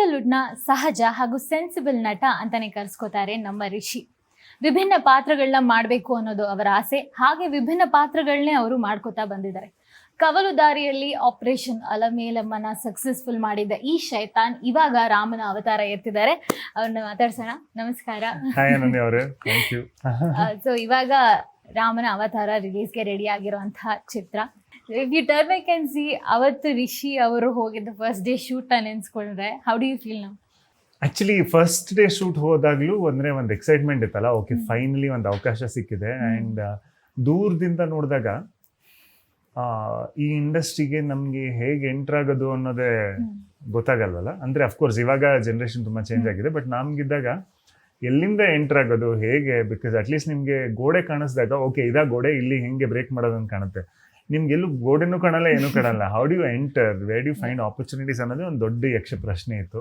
ಸ್ಯಾಂಡಲ್ವುಡ್ನ ಸಹಜ ಹಾಗೂ ಸೆನ್ಸಿಬಲ್ ನಟ ಅಂತಾನೆ ಕರೆಸ್ಕೋತಾರೆ ನಮ್ಮ ರಿಷಿ. ವಿಭಿನ್ನ ಪಾತ್ರಗಳನ್ನ ಮಾಡಬೇಕು ಅನ್ನೋದು ಅವರ ಆಸೆ. ಹಾಗೆ ವಿಭಿನ್ನ ಪಾತ್ರಗಳನ್ನೇ ಅವರು ಮಾಡ್ಕೋತಾ ಬಂದಿದ್ದಾರೆ. ಕವಲು ದಾರಿಯಲ್ಲಿ ಆಪರೇಷನ್ ಅಲಮೇಲಮ್ಮನ ಸಕ್ಸಸ್ಫುಲ್ ಮಾಡಿದ್ದ ಈ ಶೈತಾನ್ ಇವಾಗ ರಾಮನ ಅವತಾರ ಎತ್ತಿದ್ದಾರೆ. ಅವ್ರನ್ನ ಮಾತಾಡ್ಸೋಣ. ನಮಸ್ಕಾರ. ಸೊ ಇವಾಗ ರಾಮನ ಅವತಾರ ರಿಲೀಸ್ಗೆ ರೆಡಿ ಆಗಿರುವಂತಹ ಚಿತ್ರ. If you turn I can see ಅವತ್ತು ರಿಷಿ ಅವರು ಹೋಗಿದ್ದ ಫಸ್ಟ್ ಡೇ ಶೂಟ್ ನೆನ್ಸ್ಕೊಂಡ್ರೆ ಹೌ ಡು ಯು ಫೀಲ್ ನಾವು ಆಕ್ಚುಲಿ ಫಸ್ಟ್ ಡೇ ಶೂಟ್ ಹೋದಾಗಲೂ ಅಂದರೆ ಒಂದು ಎಕ್ಸೈಟ್ಮೆಂಟ್ ಇತ್ತಲ್ಲ ಓಕೆ ಫೈನಲಿ ಒಂದು ಅವಕಾಶ ಸಿಕ್ಕಿದೆ ಆ್ಯಂಡ್ ದೂರದಿಂದ ನೋಡಿದಾಗ ಈ ಇಂಡಸ್ಟ್ರಿಗೆ ನಮಗೆ ಹೇಗೆ ಎಂಟರ್ ಆಗೋದು ಅನ್ನೋದೇ ಗೊತ್ತಾಗಲ್ವಲ್ಲ? ಅಂದರೆ ಅಫ್ಕೋರ್ಸ್ ಇವಾಗ ಜನ್ರೇಷನ್ ತುಂಬ ಚೇಂಜ್ ಆಗಿದೆ ಬಟ್ ನಮಗಿದ್ದಾಗ ಎಲ್ಲಿಂದ ಎಂಟರ್ ಆಗೋದು ಹೇಗೆ? ಬಿಕಾಸ್ ಅಟ್ಲೀಸ್ಟ್ ನಿಮಗೆ ಗೋಡೆ ಕಾಣಿಸಿದಾಗ ಓಕೆ ಇದಾ ಗೋಡೆ ಇಲ್ಲಿ ಹೆಂಗೆ ಬ್ರೇಕ್ ಮಾಡೋದಂತ ಕಾಣುತ್ತೆ. ನಿಮ್ಗೆ ಎಲ್ಲೂ ಗೋಡೆನೂ ಕಾಣಲ್ಲ ಏನೂ ಕಾಣಲ್ಲ. How do you enter where do find opportunities ಅನ್ನೋದೇ ಒಂದು ದೊಡ್ಡ ಯಕ್ಷ ಪ್ರಶ್ನೆ ಇತ್ತು.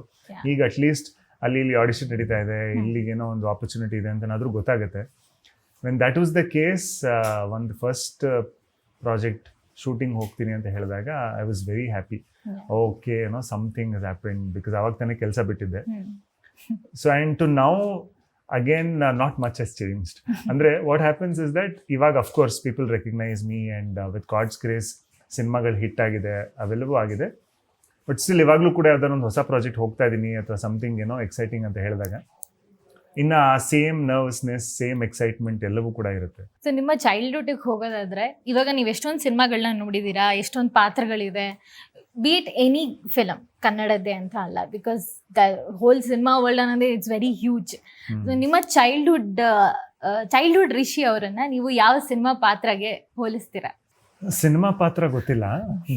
ಈಗ ಅಟ್ಲೀಸ್ಟ್ ಅಲ್ಲಿ ಇಲ್ಲಿ ಆಡಿಷನ್ ನಡೀತಾ ಇದೆ ಇಲ್ಲಿಗೇನೋ ಒಂದು ಆಪರ್ಚುನಿಟಿ ಇದೆ ಅಂತ ಏನಾದರೂ ಗೊತ್ತಾಗುತ್ತೆ. When that was the case ಒಂದು ಫಸ್ಟ್ ಪ್ರಾಜೆಕ್ಟ್ ಶೂಟಿಂಗ್ ಹೋಗ್ತೀನಿ ಅಂತ ಹೇಳಿದಾಗ I was very happy okay ಏನೋ ಸಮಥಿಂಗ್ ಇಸ್ ಹ್ಯಾಪನ್ ಬಿಕಾಸ್ ಅವಾಗ ತಾನೇ ಕೆಲಸ ಬಿಟ್ಟಿದ್ದೆ. So and to again not much has changed ಅಂದರೆ ವಾಟ್ ಹ್ಯಾಪನ್ಸ್ ಇಸ್ ದಟ್ ಇವಾಗ of course people recognise me and with god's grace ಸಿನಿಮಾಗಳು ಹಿಟ್ ಆಗಿದೆ ಅವೆಲ್ಲವೂ ಆಗಿದೆ ಬಟ್ ಸ್ಟಿಲ್ ಇವಾಗಲೂ ಕೂಡ ಯಾವ್ದಾರು ಒಂದು ಹೊಸ ಪ್ರಾಜೆಕ್ಟ್ ಹೋಗ್ತಾ ಇದ್ದೀನಿ ಅಥವಾ ಸಮಥಿಂಗ್ ಏನೋ ಎಕ್ಸೈಟಿಂಗ್ ಅಂತ ಹೇಳಿದಾಗ ಇನ್ನು ಆ ಸೇಮ್ ನರ್ವಸ್ನೆಸ್ ಸೇಮ್ ಎಕ್ಸೈಟ್ಮೆಂಟ್ ಎಲ್ಲವೂ ಕೂಡ ಇರುತ್ತೆ ಸೊ ನಿಮ್ಮ ಚೈಲ್ಡ್ಹುಡ್ಗೆ ಹೋಗೋದಾದ್ರೆ ಇವಾಗ ನೀವು ಎಷ್ಟೊಂದು ಸಿನಿಮಾಗಳನ್ನ ನೋಡಿದ್ದೀರಾ ಎಷ್ಟೊಂದು ಪಾತ್ರಗಳಿದೆ? ಬೀಟ್ ಎನಿ ಫಿಲಮ್ ಕನ್ನಡದ್ದೇ ಅಂತ ಅಲ್ಲ because the whole cinema world ಅನ್ನೋದೇ ಇಟ್ಸ್ ವೆರಿ ಹ್ಯೂಜ್ ನಿಮ್ಮ ಚೈಲ್ಡ್ಹುಡ್ ಚೈಲ್ಡ್ಹುಡ್ ರಿಷಿ ಅವರನ್ನ ನೀವು ಯಾವ ಸಿನಿಮಾ ಪಾತ್ರಗೆ ಹೋಲಿಸ್ತೀರಾ? ಸಿನಿಮಾ ಪಾತ್ರ ಗೊತ್ತಿಲ್ಲ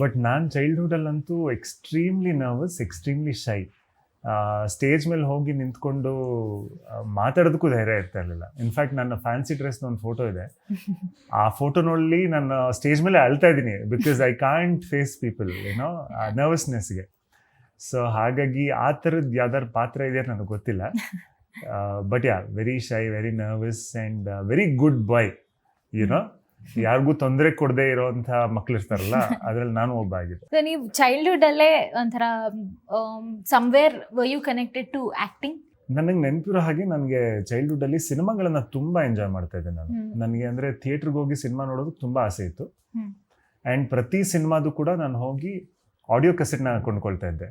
ಬಟ್ ನಾನು ಚೈಲ್ಡ್ಹುಡಲ್ಲಂತೂ extremely nervous extremely shy stage ಮೇಲೆ ಹೋಗಿ ನಿಂತ್ಕೊಂಡು ಮಾತಾಡೋದಕ್ಕೂ ಧೈರ್ಯ ಇರ್ತಾ ಇರಲಿಲ್ಲ. ಇನ್ಫ್ಯಾಕ್ಟ್ ನನ್ನ ಫ್ಯಾನ್ಸಿ ಡ್ರೆಸ್ನ ಒಂದು ಫೋಟೋ ಇದೆ. ಆ ಫೋಟೋ ನೋಡಲಿ ನಾನು ಸ್ಟೇಜ್ ಮೇಲೆ ಅಳ್ತಾ ಇದ್ದೀನಿ because I can't face people ಏನೋ ನರ್ವಸ್ನೆಸ್ಗೆ ಸೊ ಹಾಗಾಗಿ ಆ ಥರದ್ದು ಯಾವ್ದಾದ್ರು ಪಾತ್ರ ಇದೆ ನನಗೆ ಗೊತ್ತಿಲ್ಲ. But ya very shy very nervous and very good boy you know ಯಾರಿಗೂ ತೊಂದರೆ ಕೊಡದೆ ಇರೋಂತ ಮಕ್ಳು ಇರ್ತಾರಲ್ಲ ಅದ್ರಲ್ಲಿ ನಾನು ಒಬ್ಬ ಆಗಿದ್ದೆ. ಸೊ ನೀವು ಚೈಲ್ಡ್ಹುಡ್ ಅಲ್ಲೇ ಒಂಥರ somewhere you connected to acting ನನಗೆ ನೆನಪಿರೋ ಹಾಗೆ ನನಗೆ ಚೈಲ್ಡ್ಹುಡ್ ಅಲ್ಲಿ ಸಿನಿಮಾಗಳನ್ನ ತುಂಬಾ ಎಂಜಾಯ್ ಮಾಡ್ತಾ ಇದ್ದೆ ನಾನು. ನನಗೆ ಅಂದ್ರೆ ಥಿಯೇಟರ್ಗೆ ಹೋಗಿ ಸಿನಿಮಾ ನೋಡೋದಕ್ಕೆ ತುಂಬಾ ಆಸೆ ಇತ್ತು. ಅಂಡ್ ಆ್ಯಂಡ್ ಪ್ರತಿ ಸಿನಿಮಾದು ಕೂಡ ನಾನು ಹೋಗಿ ಆಡಿಯೋ ಕಸೆಟ್ನ ಕೊಂಡ್ಕೊಳ್ತಾ ಇದ್ದೆ.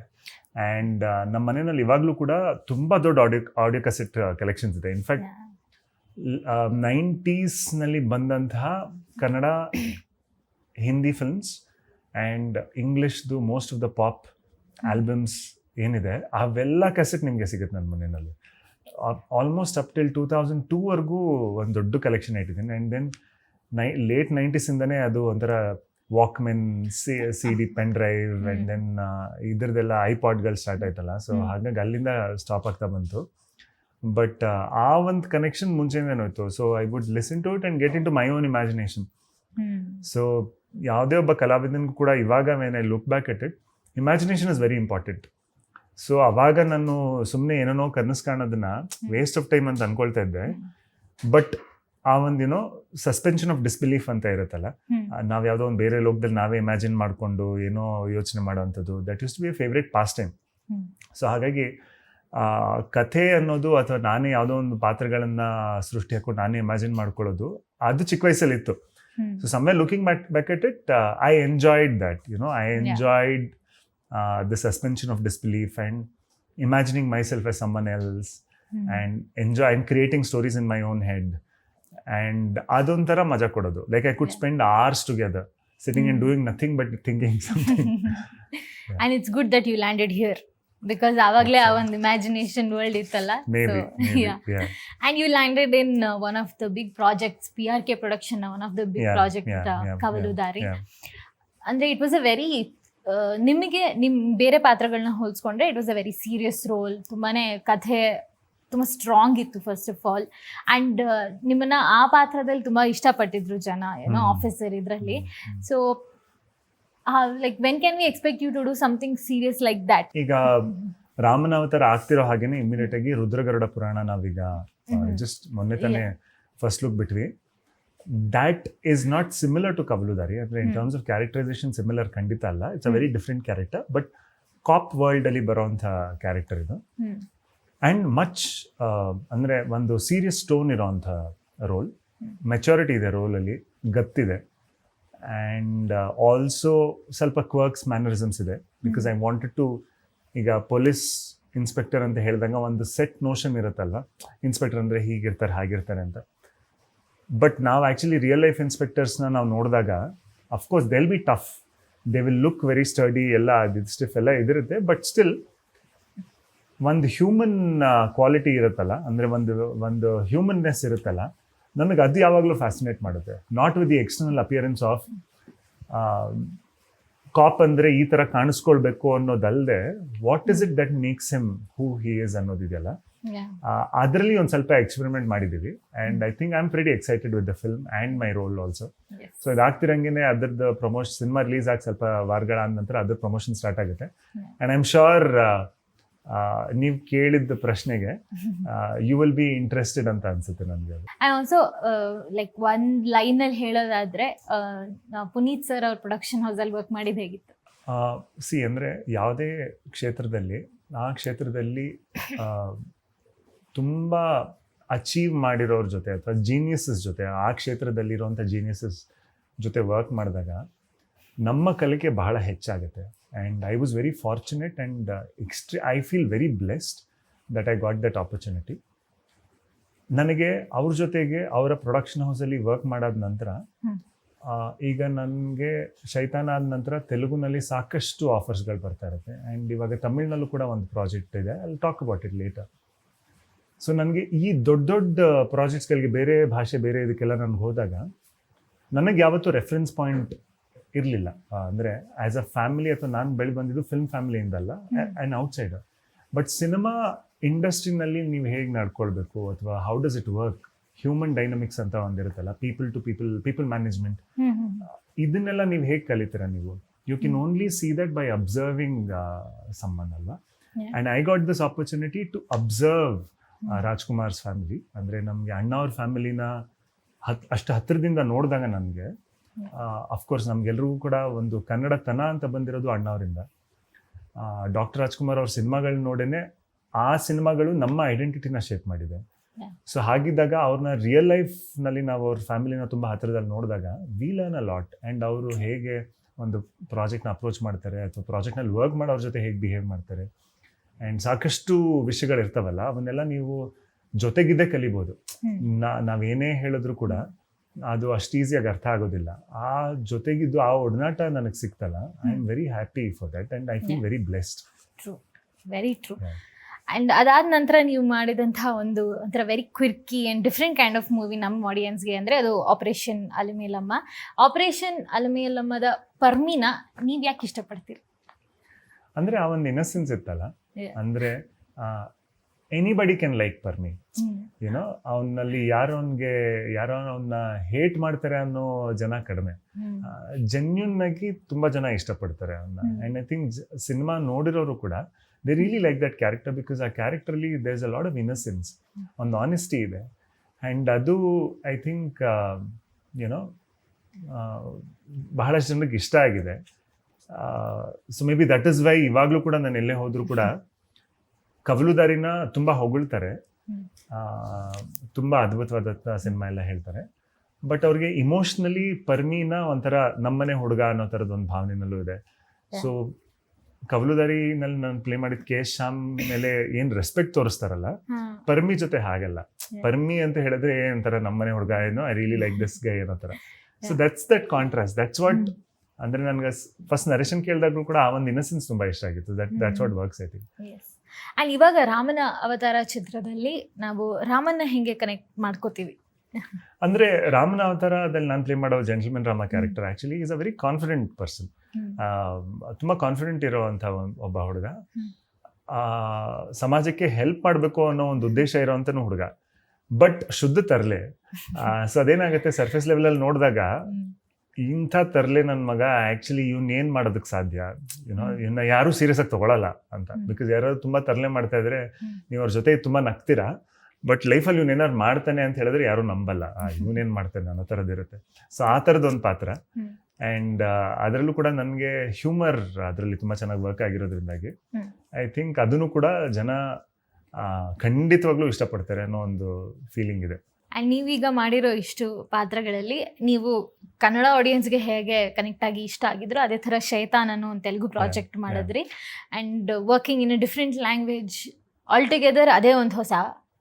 ಆ್ಯಂಡ್ ನಮ್ಮ ಮನೆಯಲ್ಲಿ ಇವಾಗಲೂ ಕೂಡ ತುಂಬಾ ದೊಡ್ಡ ಆಡಿಯೋ ಆಡಿಯೋ ಕಸೆಟ್ ಕಲೆಕ್ಷನ್ಸ್ ಇದೆ. ಇನ್ಫ್ಯಾಕ್ಟ್ ನೈಂಟೀಸ್ನಲ್ಲಿ ಬಂದಂತಹ Kannada Hindi films and ಇಂಗ್ಲೀಷ್ದು most of the pop albums ಏನಿದೆ ಅವೆಲ್ಲ ಕೆಸೆಟ್ ನಿಮಗೆ ಸಿಗುತ್ತೆ ನನ್ನ ಮನೆಯಲ್ಲಿ. Almost up till two thousand ಟೂವರೆಗೂ ಒಂದು ದೊಡ್ಡ ಕಲೆಕ್ಷನ್ ಇಟ್ಟಿದ್ದೀನಿ. ಆ್ಯಂಡ್ ದೆನ್ ನೈ ಲೇಟ್ ನೈಂಟೀಸಿಂದನೇ ಅದು ಒಂಥರ walkman C C D pen drive and then ಇದ್ರದ್ದೆಲ್ಲ ಐಪಾಡ್ಗಳು ಸ್ಟಾರ್ಟ್ ಆಯ್ತಲ್ಲ. ಸೊ ಹಾಗಾಗಿ ಅಲ್ಲಿಂದ ಸ್ಟಾಪ್ ಆಗ್ತಾ ಬಂತು. ಬಟ್ ಆ ಒಂದು ಕನೆಕ್ಷನ್ ಮುಂಚೆಯಿಂದನೂ ಇತ್ತು. So I would listen to it and get in to my own imagination so ಯಾವುದೇ ಒಬ್ಬ ಕಲಾವಿದನಿಗೂ ಕೂಡ ಇವಾಗ main I look back at it imagination is very important so ಅವಾಗ ನಾನು ಸುಮ್ಮನೆ ಏನೇನೋ ಕನಸು ಕಾಣೋದನ್ನ ವೇಸ್ಟ್ ಆಫ್ ಟೈಮ್ ಅಂತ ಅನ್ಕೊಳ್ತಾ ಇದ್ದೆ. ಬಟ್ ಆ ಒಂದೇನೋ ಸಸ್ಪೆನ್ಷನ್ ಆಫ್ ಡಿಸ್ಬಿಲೀಫ್ ಅಂತ ಇರುತ್ತಲ್ಲ ನಾವು ಯಾವುದೋ ಒಂದು ಬೇರೆ ಲೋಕದಲ್ಲಿ ನಾವೇ ಇಮ್ಯಾಜಿನ್ ಮಾಡಿಕೊಂಡು ಏನೋ ಯೋಚನೆ ಮಾಡೋವಂಥದ್ದು that used to be a favourite pastime so ಹಾಗಾಗಿ ಕಥೆ ಅನ್ನೋದು ಅಥವಾ ನಾನೇ ಯಾವುದೋ ಒಂದು ಪಾತ್ರಗಳನ್ನ ಸೃಷ್ಟಿ ಹಾಕೊಂಡು ನಾನೇ ಇಮ್ಯಾಜಿನ್ ಮಾಡ್ಕೊಳ್ಳೋದು ಅದು ಚಿಕ್ಕ ವಯಸ್ಸಲ್ಲಿ ಇತ್ತು so some looking at back it I enjoyed that you know I enjoyed the suspension of disbelief and imagining myself as someone else and enjoy I creating stories in my own head and ಅದೊಂಥರ ಮಜಾ ಕೊಡೋದು. Like I could spend hours together sitting mm. and doing nothing but thinking something. Yeah. and it's good that you because ಆವಾಗಲೇ ಆ ಒಂದು imagination world ಇತ್ತಲ್ಲ so yeah. And you landed in the one of the big projects, PRK production, one of the big project, uh, Kavaludari. ಅಂದ್ರೆ it was a very ನಿಮಗೆ ನಿಮ್ ಬೇರೆ ಪಾತ್ರಗಳನ್ನ ಹೋಲಿಸ್ಕೊಂಡ್ರೆ it was a very serious role ತುಂಬಾನೇ ಕಥೆ ತುಂಬ strong ಇತ್ತು ಫಸ್ಟ್ ಆಫ್ ಆಲ್ ಅಂಡ್ ನಿಮ್ಮನ್ನ ಆ ಪಾತ್ರದಲ್ಲಿ ತುಂಬ ಇಷ್ಟಪಟ್ಟಿದ್ರು ಜನ ಏನೋ. ಆಫೀಸರ್ ಇದರಲ್ಲಿ so like when can we expect you to do something serious like that ಈಗ ರಾಮನ ಅವತಾರ ಆಗ್ತಿರೋ ಹಾಗೇನೆ ಇಮಿಡಿಯೇಟ್ ಆಗಿ ರುದ್ರಗರುಡ ಪುರಾಣ ನಾವೀಗ. ಜಸ್ಟ್ ಮೊನ್ನೆ ತಾನೇ ಫಸ್ಟ್ ಲುಕ್ ಬಿಟ್ವಿ. That is not similar to Kavaludaari ಅಂದರೆ in. Terms of characterization similar ಖಂಡಿತ ಅಲ್ಲ. It's a very different character but cop ವರ್ಲ್ಡಲ್ಲಿ ಬರೋವಂಥ ಕ್ಯಾರೆಕ್ಟರ್ ಇದು. ಆ್ಯಂಡ್ ಮಚ್ ಅಂದರೆ ಒಂದು ಸೀರಿಯಸ್ ಸ್ಟೋನ್ ಇರೋ ಅಂಥ ರೋಲ್. ಮೆಚುರಿಟಿ ಇದೆ ರೋಲಲ್ಲಿ ಗತ್ತಿದೆ. ಆ್ಯಂಡ್ ಆಲ್ಸೋ ಸ್ವಲ್ಪ ಕ್ವರ್ಕ್ಸ್ ಮ್ಯಾನರಿಸಮ್ಸ್ ಇದೆ. ಬಿಕಾಸ್ ಐ ವಾಂಟೆಡ್ ಟು ಈಗ ಪೊಲೀಸ್ ಇನ್ಸ್ಪೆಕ್ಟರ್ ಅಂತ ಹೇಳಿದಾಗ ಒಂದು ಸೆಟ್ ನೋಷನ್ ಇರುತ್ತಲ್ಲ ಇನ್ಸ್ಪೆಕ್ಟರ್ ಅಂದರೆ ಹೀಗಿರ್ತಾರೆ, ಹಾಗಿರ್ತಾರೆ ಅಂತ. ಬಟ್ ನಾವು ಆ್ಯಕ್ಚುಲಿ ರಿಯಲ್ ಲೈಫ್ ಇನ್ಸ್ಪೆಕ್ಟರ್ಸ್ನ ನಾವು ನೋಡಿದಾಗ of course they'll be tough they will look very steady ಎಲ್ಲ ಸ್ಟಿಫ್ ಎಲ್ಲ ಇದಿರುತ್ತೆ. ಬಟ್ ಸ್ಟಿಲ್ ಒಂದು ಹ್ಯೂಮನ್ ಕ್ವಾಲಿಟಿ ಇರುತ್ತಲ್ಲ, ಅಂದರೆ ಒಂದು ಒಂದು ಹ್ಯೂಮನ್ನೆಸ್ ಇರುತ್ತಲ್ಲ ನನಗೆ ಅದು ಯಾವಾಗಲೂ ಫ್ಯಾಸಿನೇಟ್ ಮಾಡುತ್ತೆ not with the external appearance of cop ಅಂದರೆ ಈ ಥರ ಕಾಣಿಸ್ಕೊಳ್ಬೇಕು ಅನ್ನೋದಲ್ಲದೆ what is it that makes him who he is ಅನ್ನೋದಿದೆಯಲ್ಲ. ಅದರಲ್ಲಿ ಒಂದು ಸ್ವಲ್ಪ ಎಕ್ಸ್ಪೆರಿಮೆಂಟ್ ಮಾಡಿದ್ದೀವಿ and I think I am pretty excited with the film and my role also. So ಇದಾಗ್ತಿರಂಗೆ ಅದ್ರದ್ದು promotion cinema release ಆಗಿ ಸ್ವಲ್ಪ ವಾರಗಳಾದ ನಂತರ ಅದ್ರ ಪ್ರಮೋಷನ್ ಸ್ಟಾರ್ಟ್ ಆಗುತ್ತೆ. ಆ್ಯಂಡ್ ಐ ಆಮ್ ಶೋರ್ ನೀವು ಕೇಳಿದ್ದ ಪ್ರಶ್ನೆಗೆ ಯು ವಿಲ್ ಬಿ ಇಂಟ್ರೆಸ್ಟೆಡ್ ಅಂತ ಅನ್ಸುತ್ತೆ ನನಗೆ ಅದು. ಅಂಡ್ ಆಲ್ಸೋ ಲೈಕ್ ಒಂದ್ ಲೈನ್ ಅಲ್ಲಿ ಹೇಳೋದಾದ್ರೆ ಪುನೀತ್ ಸರ್ ಅವ್ರ ಪ್ರೊಡಕ್ಷನ್ ಹೌಸ್ ಅಲ್ಲಿ ವರ್ಕ್ ಮಾಡಿದ ಹೇಗಿತ್ತು? ಸಿ ಅಂದರೆ ಯಾವುದೇ ಕ್ಷೇತ್ರದಲ್ಲಿ ಆ ಕ್ಷೇತ್ರದಲ್ಲಿ ತುಂಬ ಅಚೀವ್ ಮಾಡಿರೋರ ಜೊತೆ ಅಥವಾ ಜೀನಿಯಸಸ್ ಜೊತೆ ಆ ಕ್ಷೇತ್ರದಲ್ಲಿರುವಂಥ ಜೀನಿಯಸಸ್ ಜೊತೆ ವರ್ಕ್ ಮಾಡಿದಾಗ ನಮ್ಮ ಕಲಿಕೆ ಬಹಳ ಹೆಚ್ಚಾಗುತ್ತೆ. And I was very fortunate and extre- I feel very blessed that I got that opportunity. ನನಗೆ ಅವ್ರ ಜೊತೆಗೆ ಅವರ ಪ್ರೊಡಕ್ಷನ್ ಹೌಸಲ್ಲಿ ವರ್ಕ್ ಮಾಡಾದ ನಂತರ ಈಗ ನನಗೆ ಶೈತಾನ ಆದ ನಂತರ ತೆಲುಗುನಲ್ಲಿ ಸಾಕಷ್ಟು ಆಫರ್ಸ್ಗಳು ಬರ್ತಾ ಇರುತ್ತೆ. ಆ್ಯಂಡ್ ಇವಾಗ ತಮಿಳ್ನಲ್ಲೂ ಕೂಡ ಒಂದು ಪ್ರಾಜೆಕ್ಟ್ ಇದೆ. ಅಲ್ಲಿ talk about it later so ನನಗೆ ಈ ದೊಡ್ಡ ದೊಡ್ಡ ಪ್ರಾಜೆಕ್ಟ್ಸ್ಗಳಿಗೆ ಬೇರೆ ಭಾಷೆ ಬೇರೆ ಇದಕ್ಕೆಲ್ಲ ನನಗೆ ಹೋದಾಗ ನನಗೆ ಯಾವತ್ತೂ ರೆಫರೆನ್ಸ್ ಪಾಯಿಂಟ್ ಇರಲಿಲ್ಲ. ಅಂದರೆ ಆ್ಯಸ್ ಅ ಫ್ಯಾಮಿಲಿ ಅಥವಾ ನಾನು ಬೆಳೆ ಬಂದಿದ್ದು ಫಿಲ್ಮ್ ಫ್ಯಾಮಿಲಿಯಿಂದಲ್ಲ ಆ್ಯಂಡ್ ಔಟ್ಸೈಡರ್ ಬಟ್ ಸಿನಿಮಾ ಇಂಡಸ್ಟ್ರಿನಲ್ಲಿ ನೀವು ಹೇಗೆ ನಡ್ಕೊಳ್ಬೇಕು ಅಥವಾ how does it work human dynamics ಅಂತ ಒಂದಿರುತ್ತಲ್ಲ people to people people management ಇದನ್ನೆಲ್ಲ ನೀವು ಹೇಗೆ ಕಲಿತೀರ ನೀವು? You can only see that by observing someone ಅಲ್ವಾ? And and I got this opportunity to observe Rajkumar's family ಅಂದರೆ ನಮಗೆ ಅಣ್ಣವ್ರ ಫ್ಯಾಮಿಲಿನ ಹತ್ ಅಷ್ಟು ಹತ್ತಿರದಿಂದ ನೋಡಿದಾಗ ನನಗೆ ಅಫ್ಕೋರ್ಸ್ ನಮ್ಗೆಲ್ರಿಗೂ ಕೂಡ ಒಂದು ಕನ್ನಡತನ ಅಂತ ಬಂದಿರೋದು ಅಣ್ಣವರಿಂದ ಡಾಕ್ಟರ್ ರಾಜ್ಕುಮಾರ್ ಅವ್ರ ಸಿನಿಮಾಗಳನ್ನ ನೋಡೇನೆ ಆ ಸಿನಿಮಾಗಳು ನಮ್ಮ ಐಡೆಂಟಿಟಿನ ಶೇಪ್ ಮಾಡಿದೆ. ಸೊ ಹಾಗಿದ್ದಾಗ ಅವ್ರನ್ನ ರಿಯಲ್ ಲೈಫ್ನಲ್ಲಿ ನಾವು ಅವ್ರ ಫ್ಯಾಮಿಲಿನ ತುಂಬ ಹತ್ತಿರದಲ್ಲಿ ನೋಡಿದಾಗ we learn a lot and ಅವರು ಹೇಗೆ ಒಂದು ಪ್ರಾಜೆಕ್ಟ್ನ ಅಪ್ರೋಚ್ ಮಾಡ್ತಾರೆ ಅಥವಾ ಪ್ರಾಜೆಕ್ಟ್ನಲ್ಲಿ ವರ್ಕ್ ಮಾಡೋರ ಜೊತೆ ಹೇಗೆ ಬಿಹೇವ್ ಮಾಡ್ತಾರೆ ಆ್ಯಂಡ್ ಸಾಕಷ್ಟು ವಿಷಯಗಳು ಇರ್ತಾವಲ್ಲ ಅವನ್ನೆಲ್ಲ ನೀವು ಜೊತೆಗಿದ್ದೇ ಕಲಿಬೋದು. ನಾ ನಾವೇನೇ ಹೇಳಿದ್ರು ಕೂಡ ಅದು ಅಷ್ಟು ಈಸಿಯಾಗಿ ಅರ್ಥ ಆಗೋದಿಲ್ಲ. ಆ ಜೊತೆಗಿದ್ದು ಆ ಒಡನಾಟ ನನಗೆ ಸಿಕ್ತಲ್ಲ. I am very happy for that and I feel very blessed true very true and ಅದಾದ ನಂತರ ನೀವು ಮಾಡಿದಂಥ ಒಂದು ಒಂಥರ very quirky and different kind of movie ನಮ್ಮ ಆಡಿಯನ್ಸ್ಗೆ ಅಂದರೆ ಅದು ಆಪರೇಷನ್ ಅಲಮೇಲಮ್ಮ. ಆಪರೇಷನ್ ಅಲಮೇಲಮ್ಮದ ಪರ್ಮಿನ ನೀವು ಯಾಕೆ ಇಷ್ಟಪಡ್ತೀರಿ? ಅಂದರೆ ಆ ಒಂದು ಇನ್ನಸೆನ್ಸ್ ಇತ್ತಲ್ಲ. ಅಂದರೆ ಎನಿಬಡಿ ಕ್ಯಾನ್ ಲೈಕ್ ಪರ್ಮಿ. ಏನೋ ಅವನಲ್ಲಿ ಯಾರೋ ಅವನಿಗೆ ಯಾರೋ ಅವನ್ನ ಹೇಟ್ ಮಾಡ್ತಾರೆ ಅನ್ನೋ ಜನ ಕಡಿಮೆ. ಜೆನ್ಯೂನ್ ಆಗಿ ತುಂಬಾ ಜನ ಇಷ್ಟಪಡ್ತಾರೆ ಅವನ್ನ and and I think cinema ನೋಡಿರೋರು ಕೂಡ they really like that character because ಆ ಕ್ಯಾರೆಕ್ಟರ್ಲಿ there is a lot of innocence ಒಂದು ಆನೆಸ್ಟಿ ಇದೆ. ಆ್ಯಂಡ್ ಅದು ಐ ಥಿಂಕ್ ಏನೋ ಬಹಳಷ್ಟು ಜನಕ್ಕೆ ಇಷ್ಟ ಆಗಿದೆ. So maybe that is why ಇವಾಗಲೂ ಕೂಡ ನಾನು ಎಲ್ಲೇ ಹೋದರೂ ಕೂಡ ಕವಲುದಾರಿನ ತುಂಬ ಹೊಗಳ್ತಾರೆ. ತುಂಬ ಅದ್ಭುತವಾದ ಸಿನಿಮಾ ಎಲ್ಲ ಹೇಳ್ತಾರೆ. ಬಟ್ ಅವ್ರಿಗೆ ಇಮೋಷ್ನಲಿ ಪರ್ಮಿನ ಒಂಥರ ನಮ್ಮನೆ ಹುಡುಗ ಅನ್ನೋ ಥರದ ಒಂದು ಭಾವನೆನಲ್ಲೂ ಇದೆ. ಸೊ ಕವಲುದಾರಿನಲ್ಲಿ ನಾನು ಪ್ಲೇ ಮಾಡಿದ ಕೆ ಎಸ್ ಶ್ಯಾಮ್ ಮೇಲೆ ಏನು ರೆಸ್ಪೆಕ್ಟ್ ತೋರಿಸ್ತಾರಲ್ಲ. ಪರ್ಮಿ ಜೊತೆ ಹಾಗಲ್ಲ. ಪರ್ಮಿ ಅಂತ ಹೇಳಿದ್ರೆ ಏನಂತಾರ ನಮ್ಮನೆ ಹುಡುಗ ಏನೋ I really like this guy ಅನ್ನೋ ಥರ. So. That's that contrast that's what. ಅಂದ್ರೆ ನನಗೆ ಫಸ್ಟ್ ನರೇಶನ್ ಕೇಳಿದಾಗ್ಲೂ ಕೂಡ ಆ ಒಂದು ಇನ್ನಸೆನ್ಸ್ ತುಂಬಾ ಇಷ್ಟ ಆಗಿತ್ತು. That that's what works I think And ಇವಾಗ ರಾಮನ ಅವತಾರ ಚಿತ್ರದಲ್ಲಿ ನಾವು ರಾಮನ ಹೆಂಗೆ ಕನೆಕ್ಟ್ ಮಾಡ್ಕೋತೀವಿ? ಅಂದ್ರೆ ರಾಮನ ಅವತಾರದಲ್ಲಿ ನಾನು ಪ್ಲೇ ಮಾಡೋ gentlemen Rama character actually is a very confident person ತುಂಬಾ ಕಾನ್ಫಿಡೆಂಟ್ ಇರೋವಂಥ ಒಬ್ಬ ಹುಡುಗ. ಸಮಾಜಕ್ಕೆ ಹೆಲ್ಪ್ ಮಾಡಬೇಕು ಅನ್ನೋ ಒಂದು ಉದ್ದೇಶ ಇರೋವಂಥನೂ ಹುಡುಗ. ಬಟ್ ಶುದ್ಧ ತರಲೆ. ಸೊ ಅದೇನಾಗುತ್ತೆ ಸರ್ಫೇಸ್ ಲೆವೆಲಲ್ಲಿ ನೋಡಿದಾಗ ಇಂಥ ತರಲೆ ನನ್ನ ಮಗ ಆ್ಯಕ್ಚುಲಿ ಇವ್ನ ಏನು ಮಾಡೋದಕ್ಕೆ ಸಾಧ್ಯ? ಯುನೋ ಇವನ್ನ ಯಾರೂ ಸೀರಿಯಸ್ ಆಗಿ ತಗೊಳಲ್ಲ ಅಂತ. ಬಿಕಾಸ್ ಯಾರಾದ್ರು ತುಂಬ ತರಲೆ ಮಾಡ್ತಾ ಇದ್ರೆ. ನೀವು ಅವ್ರ ಜೊತೆ ತುಂಬ ನಗ್ತೀರಾ? ಬಟ್ ಲೈಫಲ್ಲಿ ಇವ್ನು ಏನಾರು ಮಾಡ್ತಾನೆ ಅಂತ ಹೇಳಿದ್ರೆ ಯಾರು ನಂಬಲ್ಲ. ಇವನೇನು ಮಾಡ್ತಾನೆ ಅನ್ನೋ ಥರದ್ದಿರುತ್ತೆ ಸೊ ಆ ಥರದ್ದು ಒಂದು ಪಾತ್ರ. ಅಂಡ್ ಆ್ಯಂಡ್ ಅದರಲ್ಲೂ ಕೂಡ ನನಗೆ ಹ್ಯೂಮರ್ ಅದರಲ್ಲಿ ತುಂಬ ಚೆನ್ನಾಗಿ ವರ್ಕ್ ಆಗಿರೋದ್ರಿಂದಾಗಿ. ಐ ಥಿಂಕ್ ಅದನ್ನು ಕೂಡ ಜನ ಖಂಡಿತವಾಗ್ಲೂ ಇಷ್ಟಪಡ್ತಾರೆ ಅನ್ನೋ ಒಂದು ಫೀಲಿಂಗ್ ಇದೆ. ಆ್ಯಂಡ್ ನೀವೀಗ ಮಾಡಿರೋ ಇಷ್ಟು ಪಾತ್ರಗಳಲ್ಲಿ ನೀವು ಕನ್ನಡ ಆಡಿಯನ್ಸ್ಗೆ ಹೇಗೆ ಕನೆಕ್ಟ್ ಆಗಿ ಇಷ್ಟ ಆಗಿದ್ರು ಅದೇ ಥರ ಶೈತಾನ್ ಅನ್ನೋ ಒಂದು ತೆಲುಗು ಪ್ರಾಜೆಕ್ಟ್ ಮಾಡಿದ್ರಿ. And working in a different language all together ಅದೇ ಒಂದು ಹೊಸ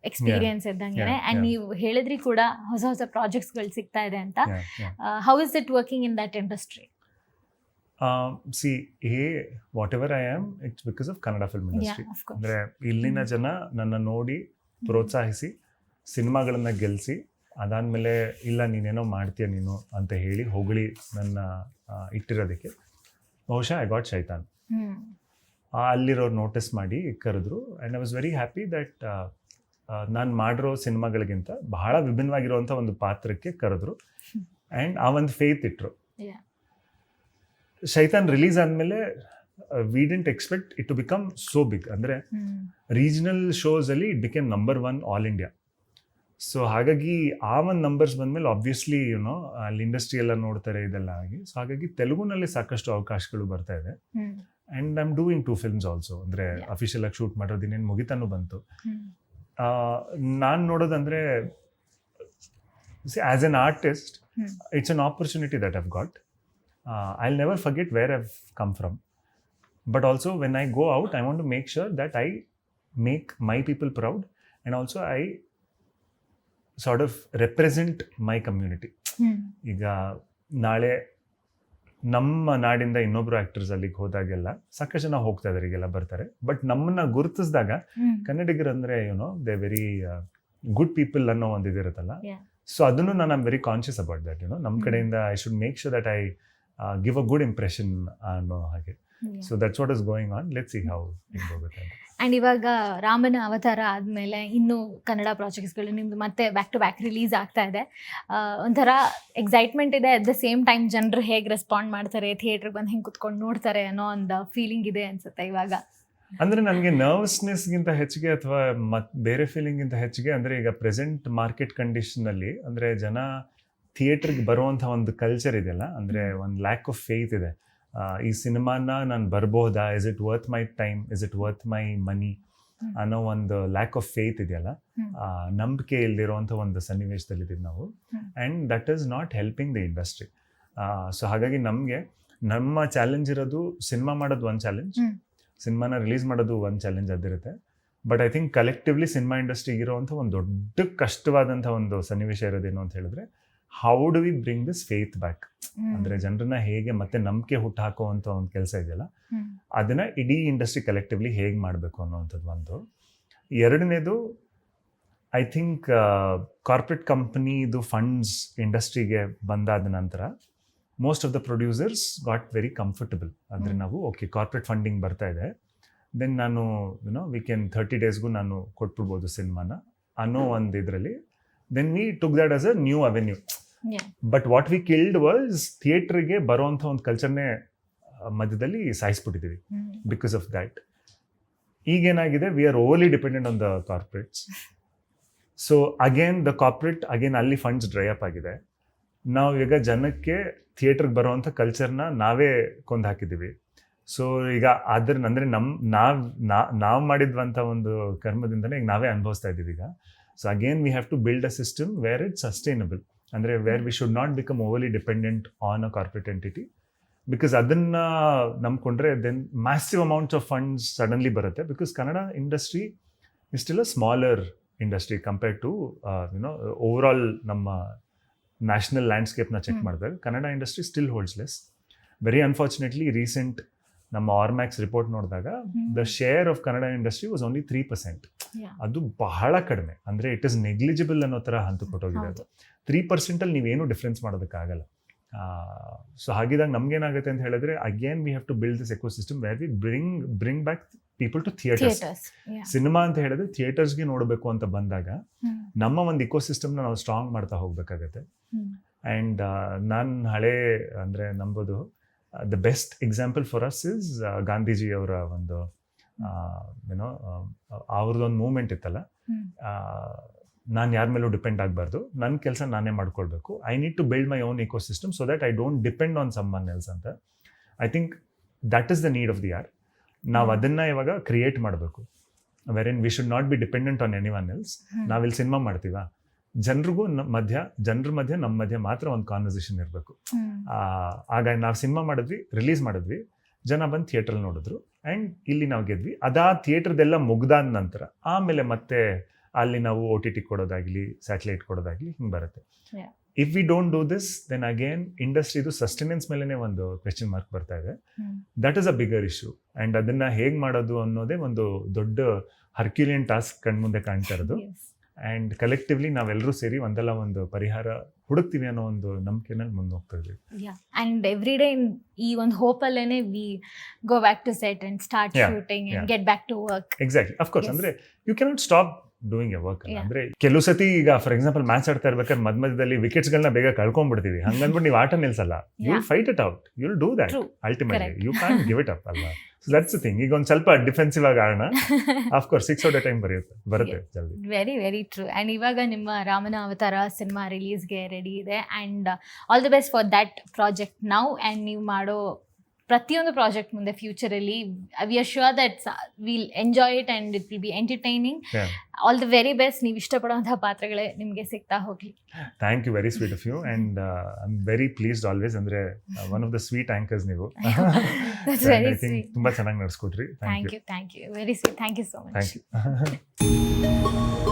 ಎಕ್ಸ್ಪೀರಿಯನ್ಸ್ ಇದ್ದಂಗೆ. ಆ್ಯಂಡ್. ನೀವು ಹೇಳಿದ್ರಿ ಕೂಡ ಹೊಸ ಹೊಸ ಪ್ರಾಜೆಕ್ಟ್ಸ್ಗಳು ಸಿಗ್ತಾ ಇದೆ ಅಂತ. How is it working in that industry see a whatever I am it's because of Kannada film industry ಅಂದರೆ ಇಲ್ಲಿನ ಜನ ನನ್ನ ನೋಡಿ ಪ್ರೋತ್ಸಾಹಿಸಿ ಸಿನಿಮಾಗಳನ್ನು ಗೆಲ್ಲಿಸಿ ಅದಾದಮೇಲೆ ಇಲ್ಲ ನೀನೇನೋ ಮಾಡ್ತೀಯ ನೀನು ಅಂತ ಹೇಳಿ ಹೊಗಳಿ ನನ್ನ ಇಟ್ಟಿರೋದಕ್ಕೆ. ಬಹುಶಃ ಐ ಗಾಟ್ ಶೈತಾನ್ ಅಲ್ಲಿರೋರು ನೋಟಿಸ್ ಮಾಡಿ ಕರೆದ್ರು. And I was very happy that ನಾನು ಮಾಡಿರೋ ಸಿನಿಮಾಗಳಿಗಿಂತ ಬಹಳ ವಿಭಿನ್ನವಾಗಿರುವಂಥ ಒಂದು ಪಾತ್ರಕ್ಕೆ ಕರೆದ್ರು. ಆ್ಯಂಡ್ ಆ ಒಂದು ಫೇತ್ ಇಟ್ಟರು. ಶೈತಾನ್ ರಿಲೀಸ್ ಆದಮೇಲೆ we didn't expect it to become so big ಅಂದರೆ regional regional ಶೋಸಲ್ಲಿ it became number one all India so ಹಾಗಾಗಿ ಆ ಒಂದು ನಂಬರ್ಸ್ ಬಂದಮೇಲೆ ಆಬ್ವಿಯಸ್ಲಿ ಯುನೋ ಅಲ್ಲಿ ಇಂಡಸ್ಟ್ರಿ ಎಲ್ಲ ನೋಡ್ತಾರೆ ಇದೆಲ್ಲ ಆಗಿ ಸೊ ಹಾಗಾಗಿ ತೆಲುಗುನಲ್ಲಿ ಸಾಕಷ್ಟು ಅವಕಾಶಗಳು ಬರ್ತಾ ಇದೆ. And I am doing two films also ಅಂದರೆ. ಅಫಿಷಿಯಲ್ ಆಗಿ ಶೂಟ್ ಮಾಡೋದು ಇನ್ನೇನು ಮುಗಿತಾನು ಬಂತು. ನಾನು ನೋಡೋದಂದರೆ as an artist. It's an opportunity that have got I never forget where have come from but also when I go out I want to make sure that I make my people proud and also I sort of represent my community ಈಗ ನಾಳೆ ನಮ್ಮ ನಾಡಿಂದ ಇನ್ನೊಬ್ರು actors ಅಲ್ಲಿಗೆ ಹೋದಾಗೆಲ್ಲ ಸಾಕಷ್ಟು ಜನ ಹೋಗ್ತಾ ಇದಾರೆ ಈಗೆಲ್ಲ ಬರ್ತಾರೆ ಬಟ್ ನಮ್ಮನ್ನ ಗುರುತಿಸಿದಾಗ ಕನ್ನಡಿಗರಂದ್ರೆ ಕನ್ನಡಿಗರು ಅಂದ್ರೆ you know they very good people ಅನ್ನೋ ಒಂದು ಇದಿರುತ್ತಲ್ಲ. ಸೊ ಅದನ್ನು ನಾನು I'm very conscious about that you know ನಮ್ಮ. ಕಡೆಯಿಂದ I should make sure that I give a good impression ಅನ್ನೋ ಹಾಗೆ. So that's what is going on let see how ಹಿಂಗೆ ಹೋಗುತ್ತೆ ಅಂತ. ಆ್ಯಂಡ್ ಇವಾಗ ರಾಮನ ಅವತಾರ ಆದಮೇಲೆ ಇನ್ನೂ ಕನ್ನಡ ಪ್ರಾಜೆಕ್ಟ್ಸ್ಗಳು ನಿಮ್ಮದು ಮತ್ತೆ ಬ್ಯಾಕ್ ಟು ಬ್ಯಾಕ್ ರಿಲೀಸ್ ಆಗ್ತಾ ಇದೆ. ಒಂಥರ ಎಕ್ಸೈಟ್ಮೆಂಟ್ ಇದೆ. ಅಟ್ ದ ಸೇಮ್ ಟೈಮ್ ಜನರು ಹೇಗೆ ರೆಸ್ಪಾಂಡ್ ಮಾಡ್ತಾರೆ ಥಿಯೇಟ್ರಿಗೆ ಬಂದು ಹೆಂಗೆ ಕುತ್ಕೊಂಡು ನೋಡ್ತಾರೆ ಅನ್ನೋ ಒಂದು ಫೀಲಿಂಗ್ ಇದೆ ಅನ್ಸುತ್ತೆ ಇವಾಗ. ಅಂದರೆ ನನಗೆ ನರ್ವಸ್ನೆಸ್ಗಿಂತ ಹೆಚ್ಚಿಗೆ ಅಥವಾ ಮತ್ ಬೇರೆ ಫೀಲಿಂಗ್ಗಿಂತ ಹೆಚ್ಚಿಗೆ ಅಂದರೆ ಈಗ ಪ್ರೆಸೆಂಟ್ ಮಾರ್ಕೆಟ್ ಕಂಡೀಷನಲ್ಲಿ ಅಂದರೆ ಜನ ಥಿಯೇಟ್ರಿಗೆ ಬರುವಂಥ ಒಂದು ಕಲ್ಚರ್ ಇದೆಯಲ್ಲ ಅಂದರೆ ಒಂದು ಲ್ಯಾಕ್ ಆಫ್ ಫೇತ್ ಇದೆ. ಈ ಸಿನಿಮಾನ ನಾನು ಬರ್ಬೋದಾ? Is it worth my time is it worth my money. ಅನ್ನೋ ಒಂದು ಲ್ಯಾಕ್ ಆಫ್ ಫೇತ್ ಇದೆಯಲ್ಲ? ನಂಬಿಕೆ ಇಲ್ದಿರೋಂಥ ಒಂದು ಸನ್ನಿವೇಶದಲ್ಲಿದ್ದೀವಿ ನಾವು. And that is not helping the industry so ಹಾಗಾಗಿ ನಮಗೆ ನಮ್ಮ ಚಾಲೆಂಜ್ ಇರೋದು ಸಿನಿಮಾ ಮಾಡೋದು ಒಂದು ಚಾಲೆಂಜ್. ಸಿನಿಮಾನ ರಿಲೀಸ್ ಮಾಡೋದು ಒಂದು challenge ಅದಿರುತ್ತೆ but I think collectively cinema ಇಂಡಸ್ಟ್ರಿಗೆ ಇರೋವಂಥ ಒಂದು ದೊಡ್ಡ ಕಷ್ಟವಾದಂಥ ಒಂದು ಸನ್ನಿವೇಶ ಇರೋದೇನು ಅಂತ ಹೇಳಿದ್ರೆ how do we bring this faith back ಅಂದ್ರೆ ಜನರನ್ನ ಹೇಗೆ ಮತ್ತೆ ನಂಬಿಕೆ ಹುಟ್ಟು ಹಾಕುವಂತ ಒಂದು ಕೆಲಸ ಇದೆಯಲ್ಲ. ಅದನ್ನ ಇಡೀ ಇಂಡಸ್ಟ್ರಿ ಕಲೆಕ್ಟಿವ್ಲಿ ಹೇಗೆ ಮಾಡಬೇಕು ಅನ್ನೋವಂಥದ್ದು ಒಂದು. ಎರಡನೇದು ಐ ಥಿಂಕ್ ಕಾರ್ಪೊರೇಟ್ ಕಂಪ್ನಿದು ಫಂಡ್ಸ್ ಇಂಡಸ್ಟ್ರಿಗೆ ಬಂದಾದ ನಂತರ most of the producers got very comfortable ಅಂದರೆ. ನಾವು ಓಕೆ ಕಾರ್ಪೊರೇಟ್ ಫಂಡಿಂಗ್ ಬರ್ತಾ ಇದೆ. ದೆನ್ ನಾನು you know we can thirty ಡೇಸ್ಗೂ ನಾನು ಕೊಟ್ಬಿಡ್ಬೋದು ಸಿನಿಮಾನ ಅನ್ನೋ ಒಂದು ಇದರಲ್ಲಿ. Then we took that as a new avenue. But what we killed was ಥಿಯೇಟ್ರಿಗೆ ಬರುವಂಥ ಒಂದು ಕಲ್ಚರ್ನೇ ಮಧ್ಯದಲ್ಲಿ ಸಾಯಿಸ್ಬಿಟ್ಟಿದ್ದೀವಿ. Because of that ಈಗೇನಾಗಿದೆ we are overly dependent on the corporates so again the corporate again ಅಲ್ಲಿ ಫಂಡ್ಸ್ ಡ್ರೈ ಅಪ್ ಆಗಿದೆ. ನಾವು ಈಗ ಜನಕ್ಕೆ ಥಿಯೇಟರ್ಗೆ ಬರುವಂಥ ಕಲ್ಚರ್ನ ನಾವೇ ಕೊಂದು ಹಾಕಿದ್ದೀವಿ ಸೊ ಈಗ ಅದ್ರ ಅಂದರೆ ನಮ್ಮ ನಾವು ನಾವು ಮಾಡಿದ್ವಂಥ ಒಂದು ಕರ್ಮದಿಂದನೇ ಈಗ ನಾವೇ ಅನುಭವಿಸ್ತಾ ಇದ್ದೀವಿ ಈಗ. So again we have to build a system where it sustainable ಅಂದರೆ where we should not become overly dependent on a corporate entity because ಅದನ್ನು ನಂಬ್ಕೊಂಡ್ರೆ then massive amounts of funds suddenly ಬರುತ್ತೆ because Kannada industry is still a smaller industry compare to you know over all ನಮ್ಮ national ಲ್ಯಾಂಡ್ಸ್ಕೇಪ್ನ check. ಮಾಡಿದಾಗ Kannada industry still holds less very unfortunately recent ನಮ್ಮ Ormax report ನೋಡಿದಾಗ the share of Kannada industry was only three percent. ಅದು ಬಹಳ ಕಡಿಮೆ. ಅಂದ್ರೆ it is negligible ಅನ್ನೋ ತರ ಹಂತ ಕೊಟ್ಟೋಗಿದೆ ಅದು. ತ್ರೀ ತ್ರೀ ಪರ್ಸೆಂಟಲ್ಲಿ ನೀವೇನು ಡಿಫ್ರೆನ್ಸ್ ಮಾಡೋದಕ್ಕಾಗಲ್ಲ. ಸೊ ಹಾಗಿದಾಗ ನಮ್ಗೇನಾಗುತ್ತೆ ಅಂತ ಹೇಳಿದ್ರೆ again we have to build this ecosystem where we bring bring back people to theatres cinema ಅಂತ ಹೇಳಿದ್ರೆ ಥಿಯೇಟರ್ಸ್ಗೆ ನೋಡಬೇಕು ಅಂತ ಬಂದಾಗ ನಮ್ಮ ಒಂದು ಇಕೋ ಸಿಸ್ಟಮ್ನ ನಾವು ಸ್ಟ್ರಾಂಗ್ ಮಾಡ್ತಾ ಹೋಗ್ಬೇಕಾಗತ್ತೆ. ಅಂಡ್ ಆ್ಯಂಡ್ ನಾನು ಹಳೆ ಅಂದರೆ ನಂಬೋದು the best example for us is Gandhiji ಅವರ ಒಂದು ಏನೋ ಅವ್ರದ್ದೊಂದು ಮೂಮೆಂಟ್ ಇತ್ತಲ್ಲ. ನಾನು ಯಾರ ಮೇಲೂ ಡಿಪೆಂಡ್ ಆಗಬಾರ್ದು. ನನ್ನ ಕೆಲಸ ನಾನೇ ಮಾಡ್ಕೊಳ್ಬೇಕು. I need to build my own ecosystem so that I don't depend on someone else ಅಂತ. I think that is the need of the hour ನಾವು. ಅದನ್ನು ಇವಾಗ ಕ್ರಿಯೇಟ್ ಮಾಡಬೇಕು. Wherein we should not be dependent on anyone else. ನಾವಿಲ್ಲಿ cinema ಮಾಡ್ತೀವ. ಜನರಿಗೂ ನಮ್ಮ ಮಧ್ಯ ಜನರ ಮಧ್ಯ ನಮ್ಮ ಮಧ್ಯ ಮಾತ್ರ ಒಂದು ಕಾನ್ವರ್ಸೇಷನ್ ಇರಬೇಕು. ಆಗ ನಾವು ಸಿನಿಮಾ ಮಾಡಿದ್ವಿ ರಿಲೀಸ್ ಮಾಡಿದ್ವಿ. ಜನ ಬಂದು ಥಿಯೇಟ್ರಲ್ಲಿ ನೋಡಿದ್ರು. ಆ್ಯಂಡ್ ಇಲ್ಲಿ ನಾವು ಗೆದ್ವಿ ಅದಾ ಥಿಯೇಟ್ರದೆಲ್ಲ ಮುಗ್ದಾದ ನಂತರ ಆಮೇಲೆ ಮತ್ತೆ ಅಲ್ಲಿ ನಾವು ಒ ಟಿ ಟಿ ಕೊಡೋದಾಗಲಿ ಸ್ಯಾಟಲೈಟ್ ಕೊಡೋದಾಗಲಿ ಹಿಂಗೆ ಬರುತ್ತೆ. If we don't do this then again ಇಂಡಸ್ಟ್ರಿದು sustenance ಮೇಲೇ ಒಂದು ಕ್ವೆಶನ್ ಮಾರ್ಕ್ ಬರ್ತಾ ಇದೆ. That is a bigger issue and ಅದನ್ನು ಹೇಗೆ ಮಾಡೋದು ಅನ್ನೋದೇ ಒಂದು ದೊಡ್ಡ ಹರ್ಕ್ಯುಲಿಯನ್ ಟಾಸ್ಕ್ ಕಣ್ಮುಂದೆ ಕಾಣ್ತಾ ಇರೋದು. ಆ್ಯಂಡ್ ಕಲೆಕ್ಟಿವ್ಲಿ ನಾವೆಲ್ಲರೂ ಸೇರಿ ಒಂದಲ್ಲ ಒಂದು ಪರಿಹಾರ ಹುಡುಕ್ತೀವಿ ಅನ್ನೋ ಒಂದು ನಂಬಿಕೆನಲ್ಲಿ ಮುಂದೆ ಹೋಗ್ತಾ ಇದ್ವಿ Yeah. ಎವ್ರಿ ಡೇ ಈ ಒಂದು ಹೋಪಲ್ಲೇ we go back to set and start shooting get back to work exactly of course ಅಂದರೆ you cannot stop doing a work ಅಂದರೆ ಕೆಲವು ಸತಿ ಈಗ ಫಾರ್ ಎಕ್ಸಾಂಪಲ್ ಮ್ಯಾಚ್ ಆಡ್ತಾ ಇರ್ಬೇಕಾದ್ರೆ ಮಧ್ಯ ಮಧ್ಯದಲ್ಲಿ ವಿಕೆಟ್ಸ್ಗಳನ್ನ ಬೇಗ ಕಳ್ಕೊಂಡ್ಬಿಡ್ತೀವಿ. ಹಂಗಂದ್ಬಿಟ್ಟು ನೀವು ಆಟ ನಿಲ್ಸಲ್ಲ. You. Fight it out you'll do that True. Ultimately. You can give it up ಅಲ್ವಾ? ಸೊ ದಟ್ಸ್ ಥಿಂಗ್ ಈಗ ಒಂದು ಸ್ವಲ್ಪ ಡಿಫೆನ್ಸಿವ್ ಆಗಿ ಆಡೋಣ of course six out time ಬರೆಯುತ್ತೆ. ಬರುತ್ತೆ ಜಲ್ದಿ. ವೆರಿ ವೆರಿ ಟ್ರೂ ಆ್ಯಂಡ್ ಇವಾಗ ನಿಮ್ಮ ರಾಮನ ಅವತಾರ ಸಿನಿಮಾ ರಿಲೀಸ್ಗೆ ರೆಡಿ ಇದೆ. And all the best for that project now and ನೀವು ಮಾಡೋ ಪ್ರತಿಯೊಂದು ಪ್ರಾಜೆಕ್ಟ್ ಮುಂದೆ ಫ್ಯೂಚರಲ್ಲಿ we are sure that will enjoy it and it will be entertaining all the very best ನೀವು ಇಷ್ಟಪಡುವಂತಹ ಪಾತ್ರಗಳೇ ನಿಮಗೆ ಸಿಗ್ತಾ ಹೋಗಲಿ. Thank you very sweet of you and I am very pleased always ಅಂದರೆ one of the sweet anchors ನೀವು. ತುಂಬ ಚೆನ್ನಾಗಿ ನಡೆಸ್ಕೊಟ್ರಿ thank you thank you very sweet thank you so much thank you